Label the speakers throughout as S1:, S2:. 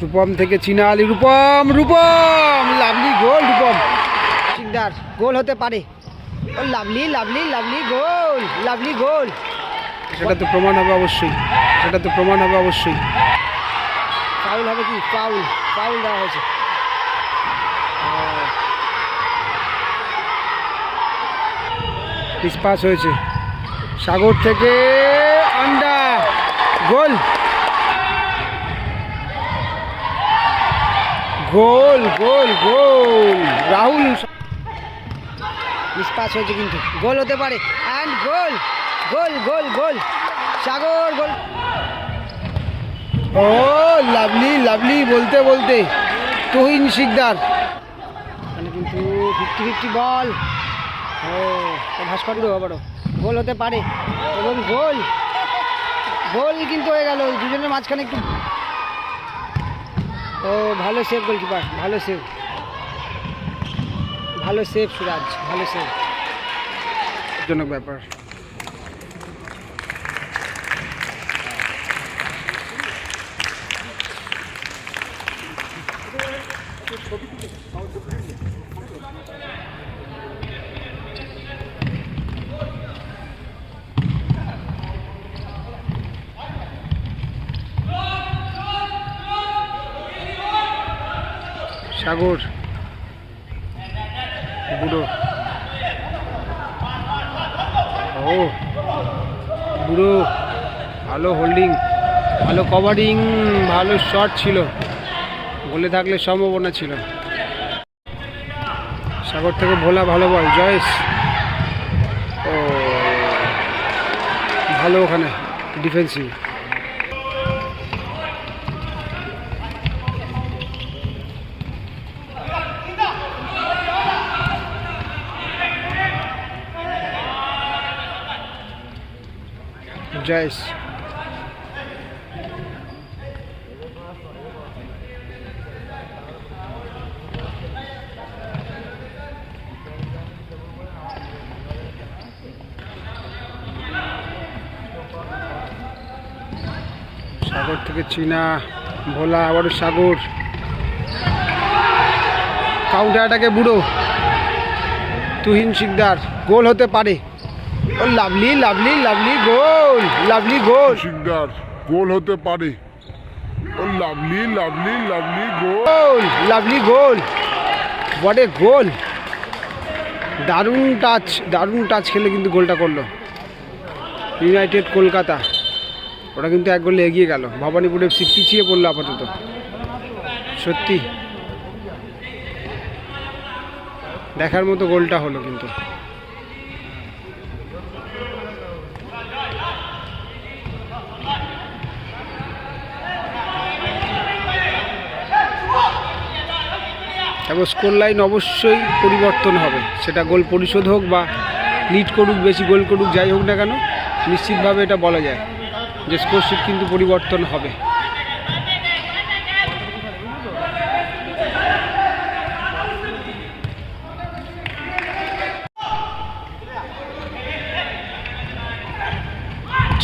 S1: রূপম থেকে চীনা Ali Rupam Rupam lovely goal Rupam.
S2: Sikdar goal হতে পারে। ও lovely lovely lovely goal lovely goal.
S1: সেটা তো প্রমাণ হবে অবশ্যই। সেটা তো প্রমাণ হবে অবশ্যই।
S2: ফাউল হবে কি? ফাউল ফাউল দেওয়া হয়েছে।
S1: ডিসপাস হয়েছে। সাগর থেকে আন্ডা গোল। গোল গোল গোল। রাহুল
S2: মিসপাস হয়েছে কিন্তু। গোল হতে পারে। And goal goal goal goal. Sagar goal.
S1: Oh lovely lovely বলতে বলতে। তুহিন শিকদার।
S2: মানে কিন্তু ফিফটি ফিফটি বল ও তো ভাস্কর্য আবারও গোল হতে পারে। এবং গোল। গোল কিন্তু হয়ে গেল। দুজনের মাঝখানে একটু ও ভালো সেভ গোলকিপার ভালো সেভ ভালো সেভ সুরাজ ভালো সেভ
S1: জনক ব্যাপার। সাগর বুড়ো। ও, বুড়ো। ভালো হোল্ডিং ভালো কভারিং ভালো শট ছিল। বলে থাকলে সম্ভাবনা ছিল। সাগর থেকে ভোলা ভালো বল জয়েস। ও, ভালো ওখানে ডিফেন্সিভ জয়েস সাগর থেকে চীনা ভোলা আবারও সাগর। কাউন্টারটাকে বুড়ো। তুহিন শিকদার গোল হতে পারে। ও lovely lovely lovely goal lovely goal.
S3: Sikdar goal হতে পারে। ও lovely lovely lovely goal.
S1: Lovely goal. এ গোল দারুণ টাচ দারুণ টাচ খেলে কিন্তু গোলটা করল। ইউনাইটেড কলকাতা। ওরা কিন্তু এক গোলে এগিয়ে গেল। ভবানীপুর এফসি পিছিয়ে পড়ল আপাতত। সত্যি। দেখার মতো গোলটা হলো কিন্তু। এবং স্কোর লাইন অবশ্যই পরিবর্তন হবে। সেটা গোল পরিশোধ হোক বা লিড করুক, বেশি গোল করুক, যাই হোক না কেন, নিশ্চিতভাবে এটা বলা যায় যে স্কোরশিট কিন্তু পরিবর্তন হবে।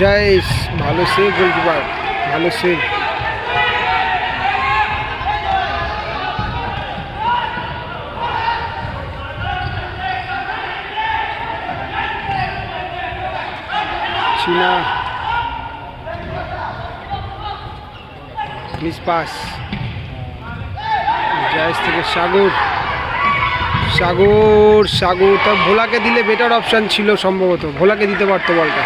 S1: জয়স ভালো সেভ গোলকিপার ভালো সেভ চীনা মিস পাস থেকে সাগর সাগর সাগর তা ভোলাকে দিলে বেটার অপশান ছিল সম্ভবত। ভোলাকে দিতে পারতো বলটা।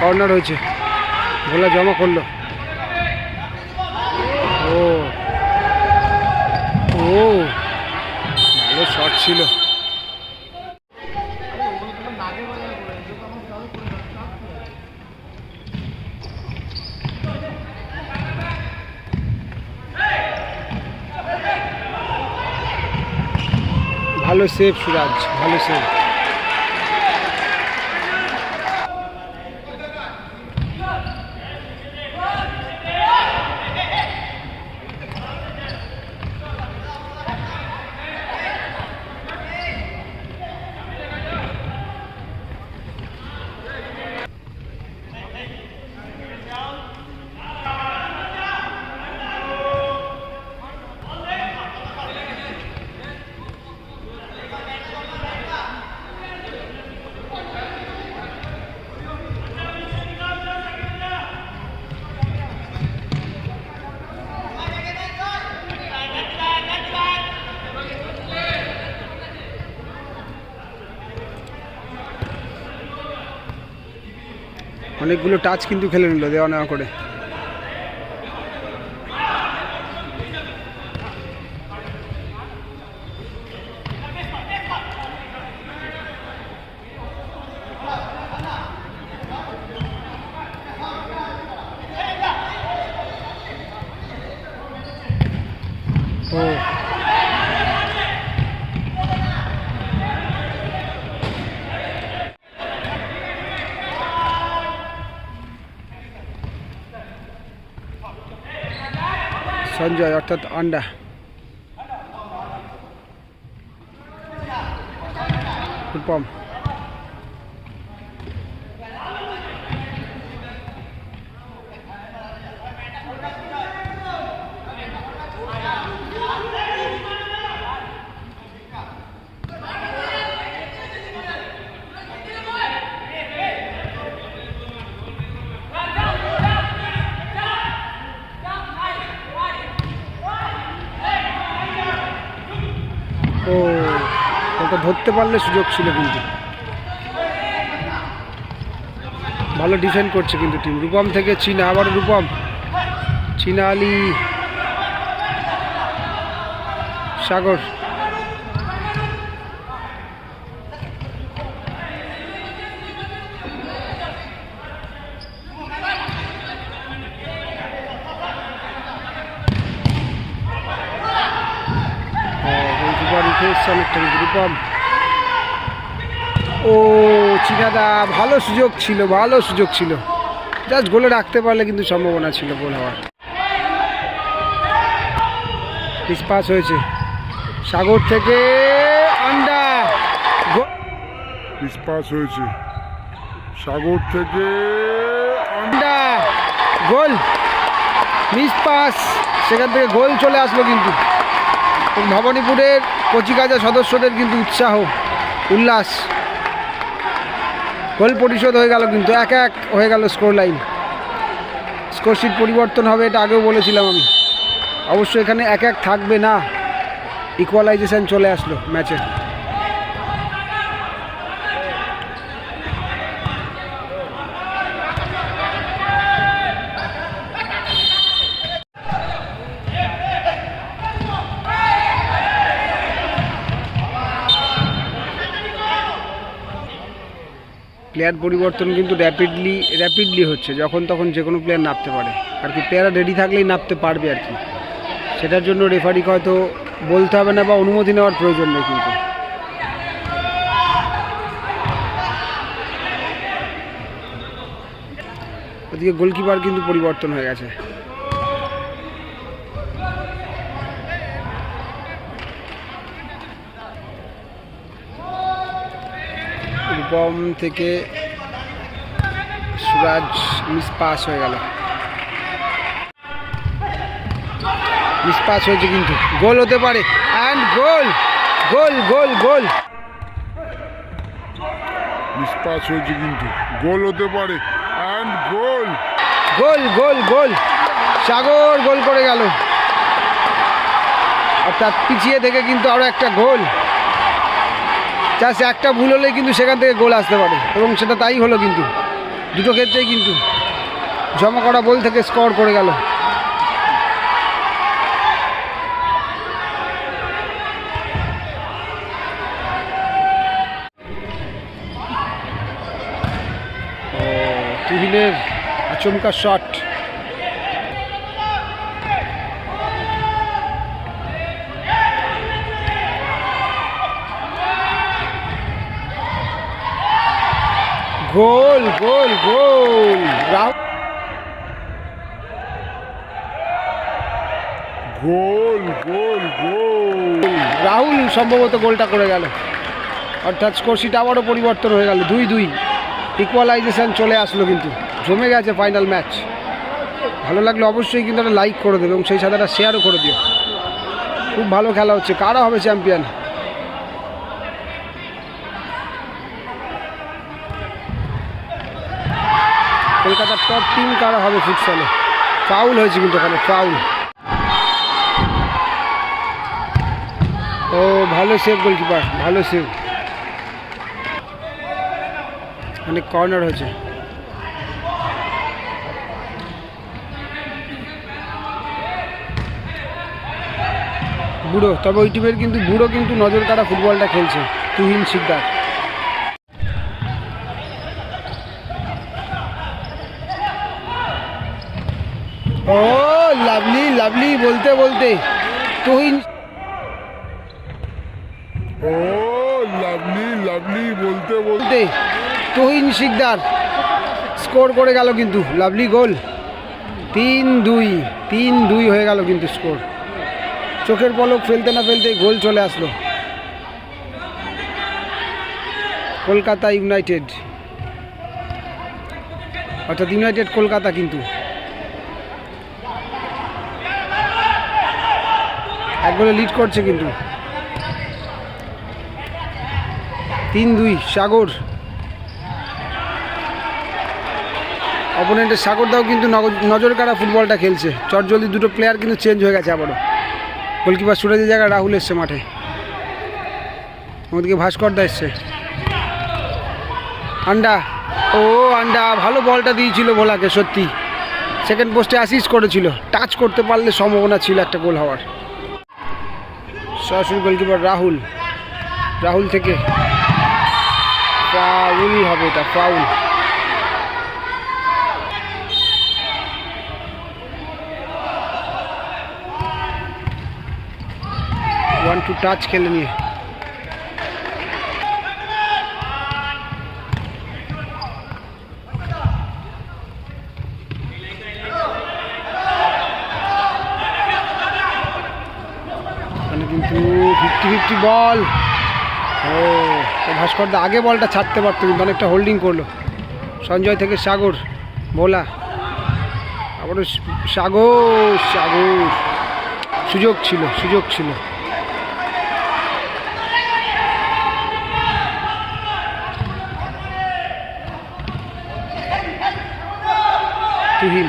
S1: কর্নার হয়েছে। ভোলা জমা করল। ও। ও। ভালো শট ছিল। ভালো সেফ সুরাজ ভালো সেভ অনেকগুলো টাচ কিন্তু খেলে নিল দেওয়া নেওয়া করে। সঞ্জয় অর্থাৎ আন্ডা। রূপম পারলে সুযোগ ছিল কিন্তু। ভালো ডিফেন্ড করছে কিন্তু টিম রূপম থেকে চীনা, আবার রূপম। চীনা আলী, সাগর গোলকিপার উঠে এসছে অনেকটা কিন্তু রূপম ও চিনাদা ভালো সুযোগ ছিল ভালো সুযোগ ছিল। জাস্ট গোলে রাখতে পারলে কিন্তু সম্ভাবনা ছিল গোল হওয়ার। পাস হয়েছে। সাগর থেকে আন্ডা
S3: পাস হয়েছে। সাগর থেকে
S1: আন্ডা গোল মিস পাস সেখান থেকে গোল চলে আসলো কিন্তু। ভবানীপুরের কচিকাজা সদস্যদের কিন্তু উৎসাহ উল্লাস। গোল পরিশোধ হয়ে গেল কিন্তু এক এক হয়ে গেল স্কোর লাইন স্কোরশিট পরিবর্তন হবে এটা আগেও বলেছিলাম আমি। অবশ্য এখানে এক এক থাকবে না। ইকুয়ালাইজেশন চলে আসলো ম্যাচে। প্লেয়ার পরিবর্তন কিন্তু র্যাপিডলি র্যাপিডলি হচ্ছে, যখন তখন যে কোনো প্লেয়ার নামতে পারে। আর কি প্লেয়ার রেডি থাকলেই নামতে পারবে আর কি। সেটার জন্য রেফারিকে হয়তো বলতে হবে না বা অনুমতি নেওয়ার প্রয়োজন নেই কিন্তু। ওদিকে গোলকিপার কিন্তু পরিবর্তন হয়ে গেছে। থেকে সুরাজ মিস পাস হয়ে গেল। মিস পাস হয়েছে কিন্তু। গোল হতে পারে। And goal! Goal goal goal!
S3: Miss pass হয়েছে কিন্তু। গোল হতে পারে। And goal!
S1: Goal goal goal! Sagar গোল করে গেল। অর্থাৎ পিছিয়ে থেকে কিন্তু আরও একটা গোল। জাস্ট একটা ভুল হলে কিন্তু সেখান থেকে গোল আসতে পারে। এবং সেটা তাই হলো কিন্তু। দুটো ক্ষেত্রেই কিন্তু। জমা করা বল থেকে স্কোর করে গেল। তুহিনের আচমকা shot goal goal goal.
S3: Goal goal গোল।
S1: রাহুল সম্ভবত গোলটা করে গেল। অর্থাৎ স্কোরশিট আবারও পরিবর্তন হয়ে গেল। দুই দুই। ইকুয়ালাইজেশন চলে আসলো কিন্তু। জমে গেছে ফাইনাল ম্যাচ। ভালো লাগলে অবশ্যই কিন্তু একটা লাইক করে দেবে এবং সেই সাথে একটা শেয়ারও করে দিও। খুব ভালো খেলা হচ্ছে। কারা হবে চ্যাম্পিয়ন? কলকাতার টপ টিম কারা হবে ফুটসলে ফাউল হয়েছে কিন্তু ওখানে ফাউল ও, ভালো সেভ গোলকিপার ভালো সেভ অনেক কর্নার হয়েছে। বুড়ো, তবে ওই টিমের কিন্তু বুড়ো কিন্তু নজর কাটা ফুটবলটা খেলছে, তুহিন শিকদার। ও লাভলি লাভলি বলতে বলতে। তুহিন
S3: ও লাভলি লাভলি বলতে বলতে
S1: বলতে তুহিন শিকদার স্কোর করে গেল কিন্তু লাভলি গোল। তিন দুই তিন দুই হয়ে গেল কিন্তু স্কোর। চোখের পলক ফেলতে না ফেলতে গোল চলে আসলো। কলকাতা ইউনাইটেড। অর্থাৎ ইউনাইটেড কলকাতা কিন্তু। এক গোলে লিড করছে কিন্তু। তিন দুই, সাগর। অপোনেন্টের সাগরদাও কিন্তু নজর কাড়া ফুটবলটা খেলছে। চটজলদি দুটো প্লেয়ার কিন্তু চেঞ্জ হয়ে গেছে আবারও। গোলকিপার সুরাজের জায়গায় রাহুল এসছে মাঠে। ওদিকে ভাস্করদা এসছে। আন্ডা। ও, আন্ডা, ভালো বলটা দিয়েছিল ভোলাকে, সত্যি। সেকেন্ড পোস্টে অ্যাসিস্ট করেছিল। টাচ করতে পারলে সম্ভাবনা ছিল একটা গোল হওয়ার। সরাসরি গোলকিপার রাহুল। রাহুল থেকে ফাউল হবে এটা ফাউল। ওয়ান টু টাচ খেলে নিয়ে। কিন্তু ফিফটি ফিফটি বল ও ভাস্করদা আগে বলটা ছাড়তে পারতো কিন্তু অনেকটা হোল্ডিং করল। সঞ্জয় থেকে সাগর, ভোলা। আবারও সাগর সাগর। সুযোগ ছিল সুযোগ ছিল। তুহিন।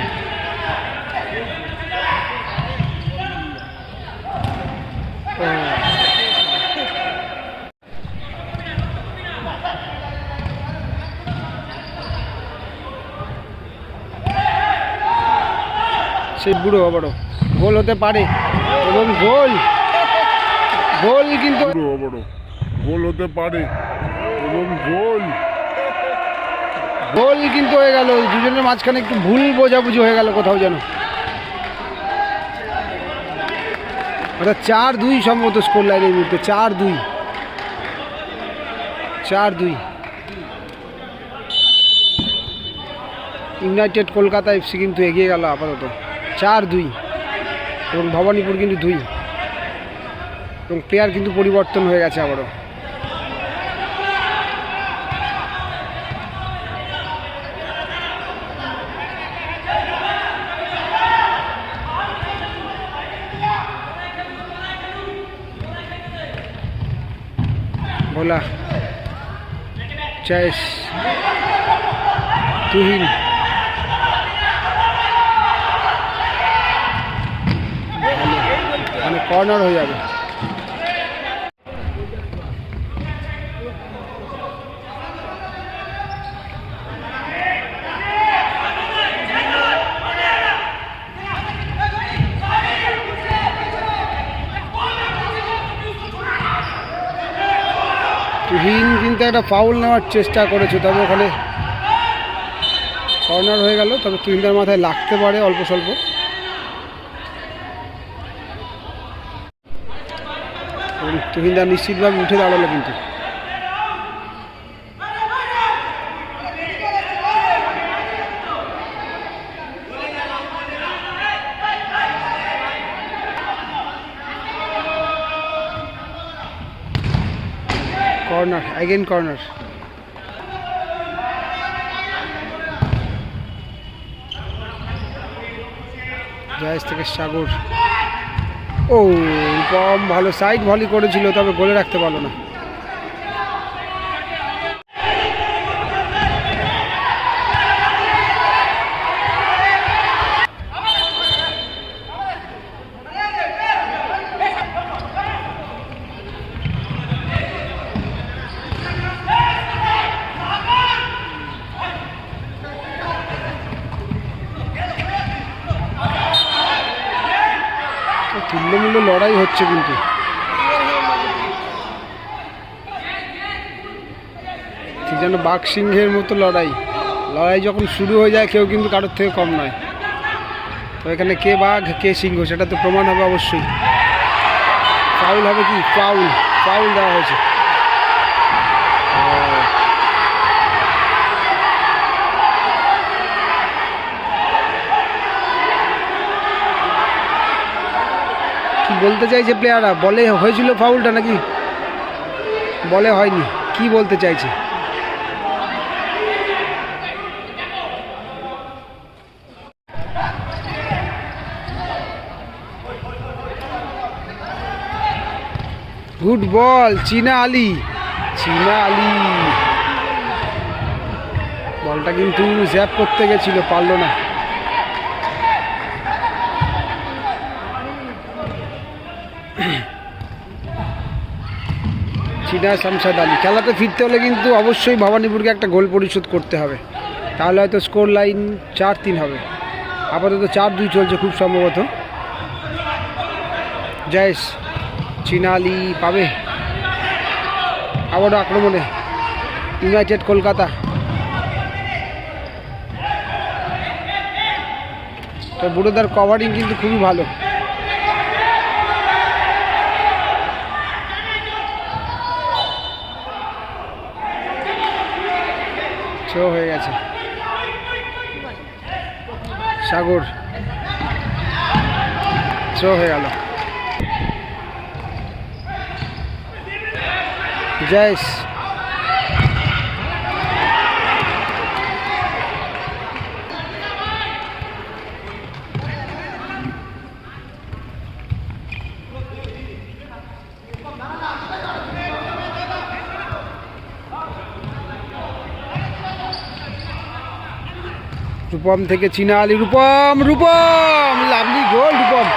S1: সেই বুড়ো আবারও। গোল হতে পারে এবং গোল। গোল কিন্তু
S3: গোল হতে পারে এবং গোল।
S1: গোল কিন্তু হয়ে গেল। দুজনের মাঝখানে একটু ভুল বোঝাবুঝি হয়ে গেল কোথাও যেন। অর্থাৎ চার দুই সম্ভবত স্কোর লাইন এই মুহূর্তে। চার দুই। চার দুই। ইউনাইটেড কলকাতা এফসি কিন্তু এগিয়ে গেল আপাতত। চার দুই এবং ভবানীপুর কিন্তু দুই। এবং প্লেয়ার কিন্তু পরিবর্তন হয়ে গেছে আবারও। ভোলা চয়েস তুহিন মানে কর্নার হয়ে যাবে। তুহিন কিন্তু একটা ফাউল নেওয়ার চেষ্টা করেছে, তবে ওখানে কর্নার হয়ে গেল, তবে তুহিনদার মাথায় লাগতে পারে অল্প স্বল্প এবং তুহিনদার নিশ্চিতভাবে উঠে দাঁড়াল কিন্তু। কর্নার অ্যাগেন কর্নার জায়েজ থেকে সাগর ও কম ভালো সাইড ভলি করেছিল তবে গোলে রাখতে পারল না। হচ্ছে কিন্তু। ঠিক যেন বাঘ সিংহের মতো লড়াই। লড়াই যখন শুরু হয়ে যায়, কেউ কিন্তু কারোর থেকে কম নয়। তো এখানে কে বাঘ, কে সিংহ, সেটা তো প্রমাণ হবে অবশ্যই। পাউল হবে কি? পাউল পাউল দেওয়া হয়েছে কি বলতে চাইছে প্লেয়াররা বলে হয়েছিল ফাউলটা নাকি? বলে হয়নি। কি বলতে চাইছে? গুড বল চীনা আলী। চীনা আলী। বলটা কিন্তু জ্যাপ করতে গেছিল, পারল না। চীনা শামসাদ আলী। খেলাতে ফিরতে হলে কিন্তু অবশ্যই ভবানীপুরকে একটা গোল পরিশোধ করতে হবে। তাহলে হয়তো স্কোর লাইন চার তিন হবে। আপাতত চার দুই চলছে খুব সম্ভবত। জয়েশ চীনা আলী পাবে। আবারও আক্রমণে ইউনাইটেড কলকাতা। তো বুড়োদার কভারিং কিন্তু খুবই ভালো। ছো হয়ে গেছে। সাগর। শো হয়ে গেল। জয়েশ। রূপম থেকে চীনা আলী রূপম রূপম লাভলি গোল রূপম।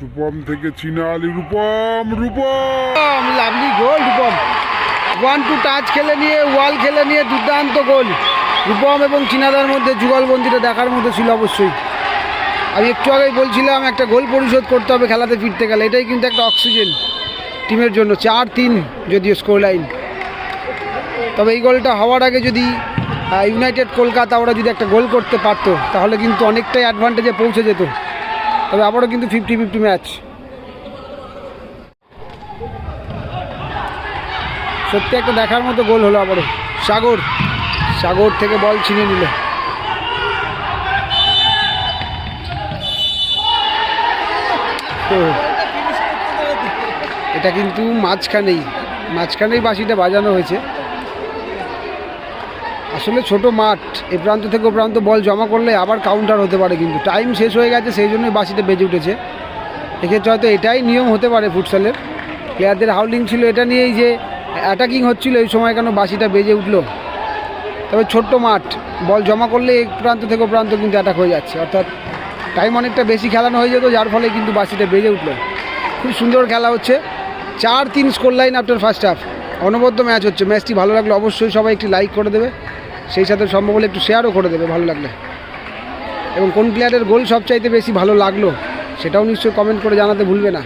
S3: রূপম থেকে চীনা Ali Rupam Rupam.
S1: Lovely goal Rupam. One two touch খেলে নিয়ে ওয়াল খেলে নিয়ে দুর্দান্ত গোল। রূপম এবং চীনাদার মধ্যে যুগলবন্দিটা দেখার মতো ছিল অবশ্যই। আমি একটু আগেই বলছিলাম একটা গোল পরিশোধ করতে হবে খেলাতে ফিরতে গেলে। এটাই কিন্তু একটা অক্সিজেন টিমের জন্য চার তিন যদিও স্কোর লাইন তবে এই গোলটা হওয়ার আগে যদি ইউনাইটেড কলকাতা ওরা যদি একটা গোল করতে পারতো, তাহলে কিন্তু অনেকটাই অ্যাডভান্টেজে পৌঁছে যেত। তবে আবারও কিন্তু ফিফটি ফিফটি ম্যাচ সত্যি একটা দেখার মতো গোল হলো আবারও। সাগর সাগর থেকে বল ছিনিয়ে নিল। এটা কিন্তু মাঝখানেই মাঝখানেই বাঁশিটা বাজানো হয়েছে। আসলে ছোট মাঠ, এ প্রান্ত থেকে ও প্রান্ত বল জমা করলে আবার কাউন্টার হতে পারে কিন্তু। টাইম শেষ হয়ে গেছে, সেই জন্যই বাঁশিটা বেজে উঠেছে। এক্ষেত্রে হয়তো এটাই নিয়ম হতে পারে ফুটসলের প্লেয়ারদের হাউলিং ছিল এটা নিয়েই যে অ্যাটাকিং হচ্ছিল, এই সময় কেন বাসিটা বেজে উঠল? তবে ছোট্ট মাঠ, বল জমা করলে এক প্রান্ত থেকে প্রান্ত কিন্তু অ্যাটাক হয়ে যাচ্ছে। অর্থাৎ টাইম অনেকটা বেশি খেলানো হয়ে যেত, যার ফলে কিন্তু বাসিটা বেজে উঠল। খুব সুন্দর খেলা হচ্ছে। চার তিন score line after first half অনবদ্য ম্যাচ হচ্ছে। ম্যাচটি ভালো লাগলে অবশ্যই সবাই একটি লাইক করে দেবে। সেই সাথে সম্ভব হলে একটু শেয়ারও করে দেবে, ভালো লাগলে। এবং কোন প্লেয়ারের গোল সবচাইতে বেশি ভালো লাগল, সেটাও নিশ্চয়ই কমেন্ট করে জানাতে ভুলবে না।